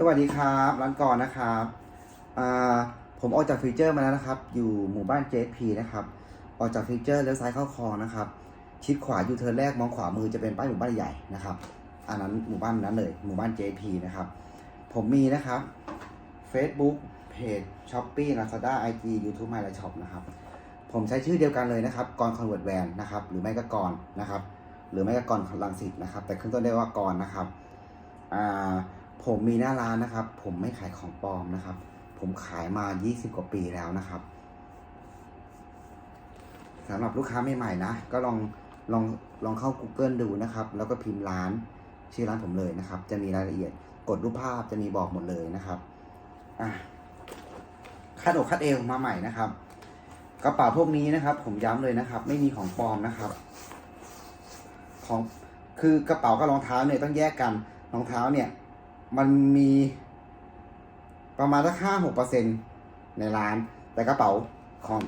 สวัสดีครับร้านกรนะครับผมออกจากฟิวเจอร์มาแล้วนะครับ อยู่หมู่บ้าน JP นะครับ ออกจากฟิวเจอร์เลี้ยวซ้ายเข้าคลองนะครับ ชิดขวาอยู่เทิร์นแรกมองขวามือจะเป็นป้ายหมู่บ้านใหญ่นะครับ อันนั้นหมู่บ้านนั้นเลย หมู่บ้าน JP นะครับ ผมมีนะครับ Facebook เพจ Shopee Lazada IG YouTube My l i Shop นะครับ ผมใช้ชื่อเดียวกันเลยนะครับกรคอนเวิร์ตแวนนะครับ หรือไม่ก็กรนะครับ หรือไม่ก็กรลังสิตนะครับ แต่ขึ้นต้นได้ว่ากรนะครับ อ่า ผมมีหน้าร้านนะครับ ผมไม่ขายของปลอมนะครับ ผมขายมา 20 กว่าปีแล้วนะครับสำหรับลูกค้าใหม่ๆนะ ก็ลองลองลองเข้า Google ดูนะครับ แล้วก็พิมพ์ร้านชื่อร้านผมเลยนะครับ จะมีรายละเอียดกดรูปภาพจะมีบอกหมดเลยนะครับอะคาดอกคาดเอวมาใหม่นะครับ กระเป๋าพวกนี้นะครับ ผมย้ำเลยนะครับ ไม่มีของปลอมนะครับ ของคือกระเป๋ากับรองเท้าเนี่ยต้องแยกกันรองเท้าเนี่ย มันมีประมาณสักห้าหกเปอร์เซ็นในร้าน แต่กระเป๋าของ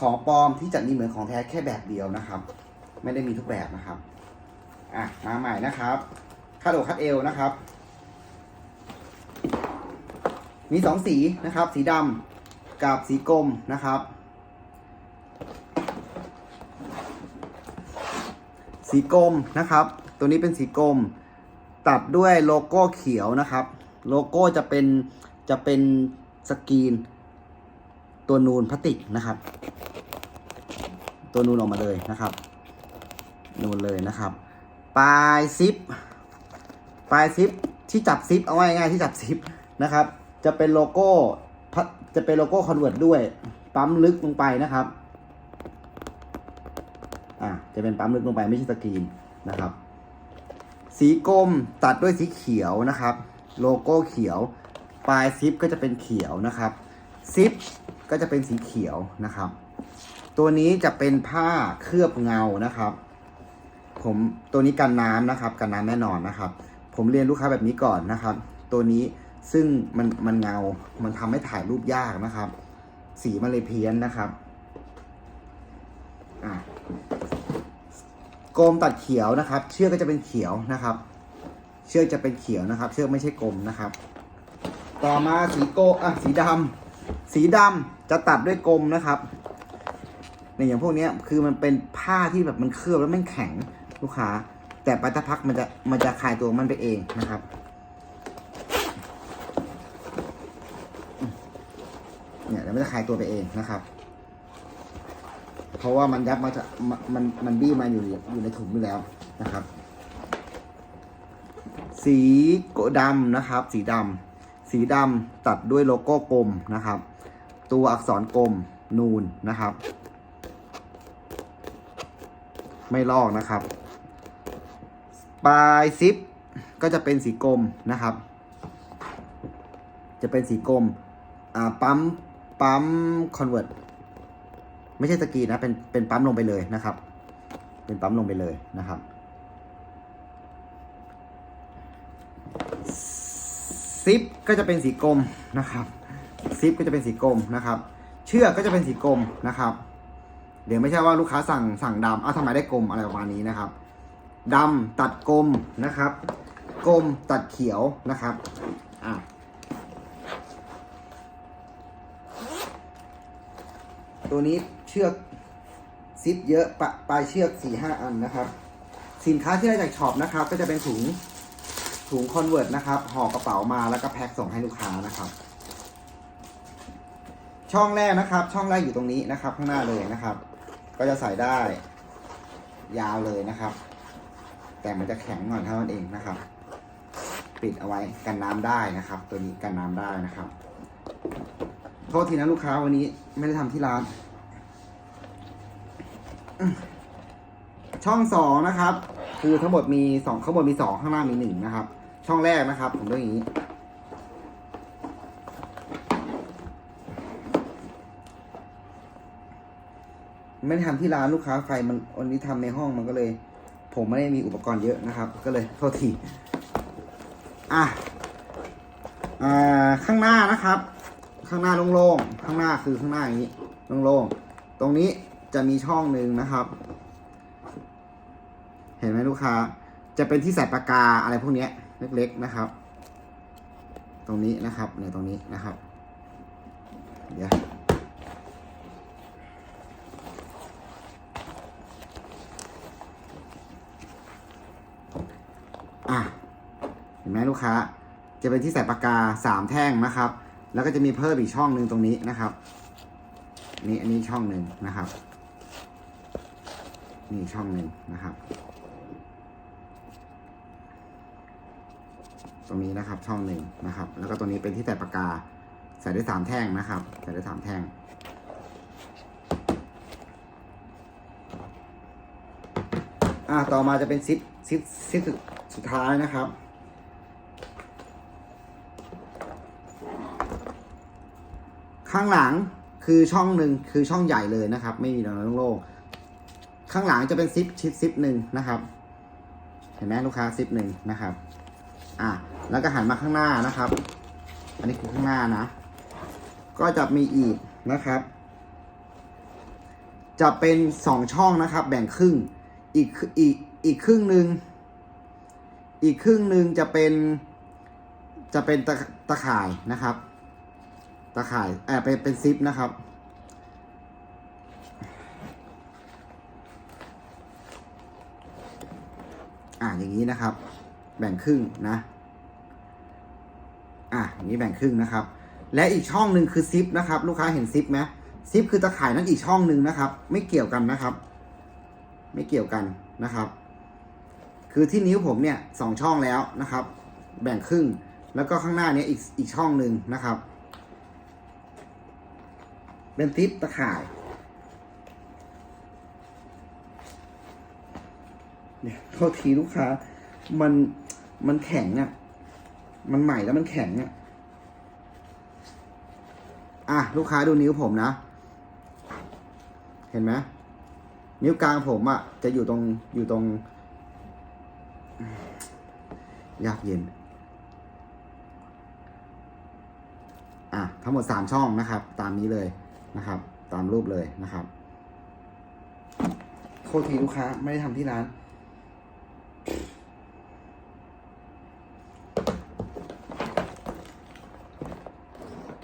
ของปลอมที่จะมีเหมือนของแท้แค่แบบเดียวนะครับ ไม่ได้มีทุกแบบนะครับ อะ มาใหม่นะครับคาดอกคัดเอวนะครับ มีสองสีนะครับ สีดำกับสีกรมนะครับ สีกรมนะครับ ตัวนี้เป็นสีกรม ตัดด้วยโลโก้เขียวนะครับ โลโก้จะเป็นจะเป็นสกรีน ตัวนูนพลาสติกนะครับ ตัวนูนออกมาเลยนะครับ นูนเลยนะครับ ปลายซิป ปลายซิปที่จับซิปเอาไว้ง่ายที่จับซิปนะครับ จะเป็นโลโก้จะเป็นโลโก้คอนเวิร์ตด้วย ปั๊มลึกลงไปนะครับ อะจะเป็นปั๊มลึกลงไปไม่ใช่สกรีนนะครับ สีกรมตัดด้วยสีเขียวนะครับ โลโก้เขียว ปลายซิปก็จะเป็นเขียวนะครับซิปก็จะเป็นสีเขียวนะครับ ตัวนี้จะเป็นผ้าเคลือบเงานะครับ ผมตัวนี้กันน้ำนะครับ กันน้ำแน่นอนนะครับ ผมเรียนลูกค้าแบบนี้ก่อนนะครับ ตัวนี้ซึ่งมันมันเงา มันทำให้ถ่ายรูปยากนะครับ สีมันเลยเพี้ยนนะครับ อะ กรมตัดเขียวนะครับ เชือกก็จะเป็นเขียวนะครับ เชือกจะเป็นเขียวนะครับ เชือกไม่ใช่กลมนะครับ ต่อมาสีโกอะสีดำสีดำจะตัดด้วยกลมนะครับในอย่างพวกนี้คือมันเป็นผ้าที่แบบมันเคลือบแล้วมันแข็งลูกค้า แต่ไปสักพักมันจะมันจะคลายตัวมันไปเองนะครับ เนี่ยเดี๋ยวมันจะคลายตัวไปเองนะครับ เพราะว่ามันยับมาจะมันมันบี้มาอยู่อยู่ในถุงอยู่แล้วนะครับ สีโกดำนะครับ สีดำสีดำตัดด้วยโลโก้กลมนะครับ ตัวอักษรกลมนูนนะครับ ไม่ลอกนะครับ ปลายซิปก็จะเป็นสีกลมนะครับ จะเป็นสีกลมปั๊มปั๊มคอนเวิร์ต ไม่ใช่สกีนะเป็นเป็นปั๊มลงไปเลยนะครับ เป็นปั๊มลงไปเลยนะครับ ซิปก็จะเป็นสีกลมนะครับซิปก็จะเป็นสีกลมนะครับ เชือกก็จะเป็นสีกลมนะครับ เดี๋ยวไม่ใช่ว่าลูกค้าสั่งสั่งดำเอาทำไมได้กลมอะไรประมาณนี้นะครับดำตัดกลมนะครับ กลมตัดเขียวนะครับอะตัวนี้ ชือกซิปเยอะปะปลายเชือกสี่ห้าอันนะครับ สินค้าที่ได้จากช็อปนะครับ ก็จะเป็นถุงถุงคอนเวิร์ตนะครับห่อกระเป๋ามาแล้วก็แพ็คส่งให้ลูกค้านะครับ ช่องแรกนะครับ ช่องแรกอยู่ตรงนี้นะครับ ข้างหน้าเลยนะครับ ก็จะใส่ได้ ยาวเลยนะครับ แต่มันจะแข็งหน่อยเท่านั้นเองนะครับ ปิดเอาไว้กันน้ำได้นะครับ ตัวนี้กันน้ำได้นะครับ โทษทีนะลูกค้าวันนี้ไม่ได้ทำที่ร้าน ช่องสองนะครับ คือทั้งหมดมีสองข้างบนมีสองข้างล่างมีหนึ่งนะครับ ช่องแรกนะครับ ผมต้องอย่างนี้ ไม่ได้ทำที่ร้านลูกค้าไฟมันวันนี้ทำในห้องมันก็เลย ผมไม่ได้มีอุปกรณ์เยอะนะครับ ก็เลยโทษทีอะอ่าข้างหน้านะครับ ข้างหน้าโล่งๆข้างหน้าคือข้างหน้าอย่างนี้โล่งๆตรงนี้ จะมีช่องหนึ่งนะครับ เห็นไหมลูกค้า จะเป็นที่ใส่ปากกาอะไรพวกนี้เล็กๆนะครับ ตรงนี้นะครับเนี่ยตรงนี้นะครับ เดี๋ยวอะเห็นไหมลูกค้า จะเป็นที่ใส่ปากกาสามแท่งนะครับ แล้วก็จะมีเพิ่มอีกช่องหนึ่งตรงนี้นะครับนี่อันนี้ช่องหนึ่งนะครับ นี่ช่องหนึ่งนะครับ ตรงนี้นะครับช่องหนึ่งนะครับ แล้วก็ตรงนี้เป็นที่ใส่ปากกา ใส่ได้สามแท่งนะครับ ใส่ได้สามแท่งอ่าต่อมาจะเป็นซิปซิปซิปสุดสุดท้ายนะครับข้างหลังคือช่องหนึ่งคือช่องใหญ่เลยนะครับ ไม่มีตรงนั้โล่ง ข้างหลังจะเป็นซิปชิดซิปหนึ่งนะครับ เห็นไหมลูกค้าซิปหนึ่งนะครับ อะแล้วก็หันมาข้างหน้านะครับ อันนี้คือข้างหน้านะ ก็จะมีอีกนะครับ จะเป็นสองช่องนะครับ แบ่งครึ่งอีกอีกอีกครึ่งหนึ่งอีกครึ่งหนึ่งจะเป็นจะเป็นตะตะข่ายนะครับ ตะข่ายเออเป็นเป็นซิปนะครับ อ่าอย่างนี้นะครับ แบ่งครึ่งนะ อะอย่างนี้แบ่งครึ่งนะครับ และอีกช่องหนึ่งคือซิปนะครับ ลูกค้าเห็นซิปไหมซิปคือตะข่ายนั้นอีกช่องหนึ่งนะครับ ไม่เกี่ยวกันนะครับ ไม่เกี่ยวกันนะครับ คือที่นิ้วผมเนี่ยสองช่องแล้วนะครับ แบ่งครึ่งแล้วก็ข้างหน้าเนี้ยอีกอีกช่องหนึ่งนะครับ เป็นซิปตะข่าย เนี่ยโทษทีลูกค้า มันมันแข็งอะ่ะ มันใหม่แล้วมันแข็งอะ่ะ อะลูกค้าดูนิ้วผมนะ เห็นไหมนิ้วกลางผมอะ่ะ จะอยู่ตรงอยู่ตรง ยากเย็น อะทั้งหมดสามช่องนะครับ ตามนี้เลยนะครับ ตามรูปเลยนะครับโทษทีลูกค้าไม่ได้ทำที่ร้าน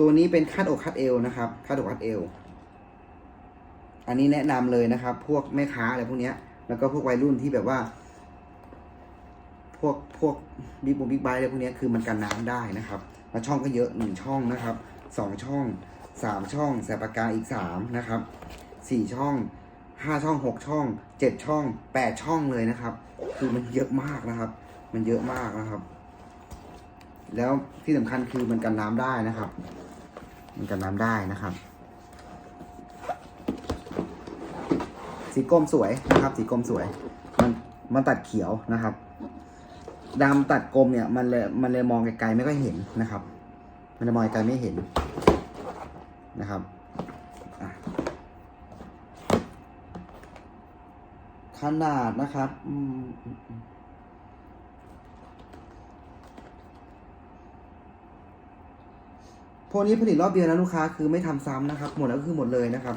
ตัวนี้เป็นคาดอกคาดเอวนะครับคาดอกคาดเอว อันนี้แนะนำเลยนะครับ พวกแม่ค้าอะไรพวกเนี้ย แล้วก็พวกวัยรุ่นที่แบบว่า พวกพวกบิ๊กบงบิ๊กไบค์อะไรพวกเนี้ยคือมันกันน้ำได้นะครับแล้วช่องก็เยอะหนึ่งช่องนะครับสองช่องสามช่องใส่ปากกาอีกสามนะครับสี่ช่องห้าช่องหกช่องเจ็ดช่องแปดช่องเลยนะครับ คือมันเยอะมากนะครับ มันเยอะมากนะครับ แล้วที่สำคัญคือมันกันน้ำได้นะครับ มันกันน้ำได้นะครับ สีกรมสวยนะครับ สีกรมสวย มันมันตัดเขียวนะครับดำตัดกรมเนี่ยมันเลยมันเลยมองไกลๆไม่ค่อยเห็นนะครับ มันเลยมองไกลไม่เห็นนะครับขนาดนะครับอืม พวกนี้ผลิตรอบเดียวนะลูกค้าคือไม่ทำซ้ำนะครับ หมดแล้วก็คือหมดเลยนะครับ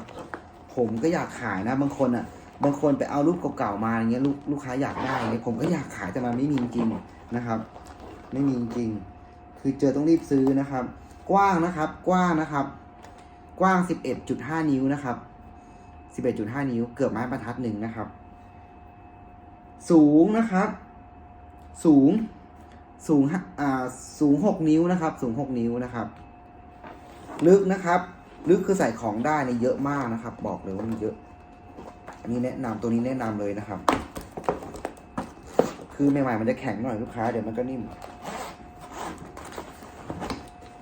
ผมก็อยากขายนะบางคนอะ บางคนไปเอารูปเก่าๆมาอย่างเงี้ยลูกลูกค้าอยากได้เนี่ยผมก็อยากขายแต่มันไม่มีจริงนะครับ ไม่มีจริง คือเจอต้องรีบซื้อนะครับ กว้างนะครับ กว้างนะครับ กว้าง 11.5 นิ้วนะครับ 11.5 นิ้ว เกือบไม้บรรทัดหนึ่งนะครับ สูงนะครับ สูง สูงห้าอ่าสูง 6 นิ้วนะครับ สูง 6 นิ้วนะครับ ลึกนะครับ ลึกคือใส่ของได้เนี่ยเยอะมากนะครับ บอกเลยว่ามันเยอะ อันนี้แนะนำตัวนี้แนะนำเลยนะครับ คือใหม่ๆมันจะแข็งหน่อยลูกค้าเดี๋ยวมันก็นิ่ม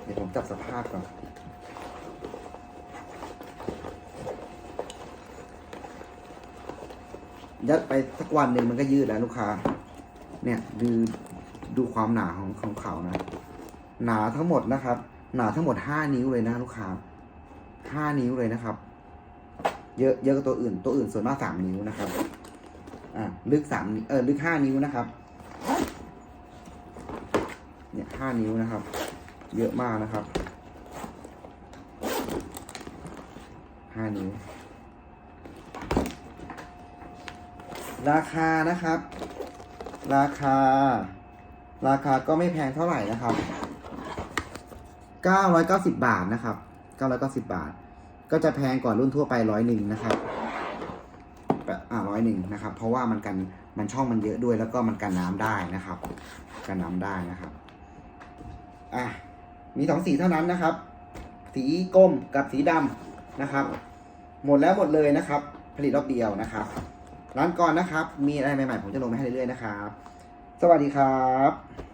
เดี๋ยวผมจับสภาพก่อนยัดไปสักวันหนึ่งมันก็ยืดแล้วลูกค้า เนี่ยดูดูความหนาของของเขานะ หนาทั้งหมดนะครับ หนาทั้งหมดห้านิ้วเลยนะลูกค้าห้านิ้วเลยนะครับ เยอะเยอะกว่าตัวอื่น ตัวอื่นส่วนมากสามนิ้วนะครับ อ่าลึกสามเออลึกห้านิ้วนะครับ เนี่ยห้านิ้วนะครับ เยอะมากนะครับห้านิ้ว ราคานะครับ ราคา ราคาก็ไม่แพงเท่าไหร่นะครับ 990 บาทนะครับ 990 บาท ก็จะแพงกว่ารุ่นทั่วไปร้อยหนึ่งนะครับอ่าร้อยหนึ่งนะครับ เพราะว่ามันกันมันช่องมันเยอะด้วยแล้วก็มันกันน้ำได้นะครับ กันน้ำได้นะครับอะมีสองสีเท่านั้นนะครับ สีกรมกับสีดำนะครับ หมดแล้วหมดเลยนะครับ ผลิตรอบเดียวนะครับ ร้านก่อนนะครับ มีอะไรใหม่ๆผมจะลงมาให้เรื่อยๆนะครับ สวัสดีครับ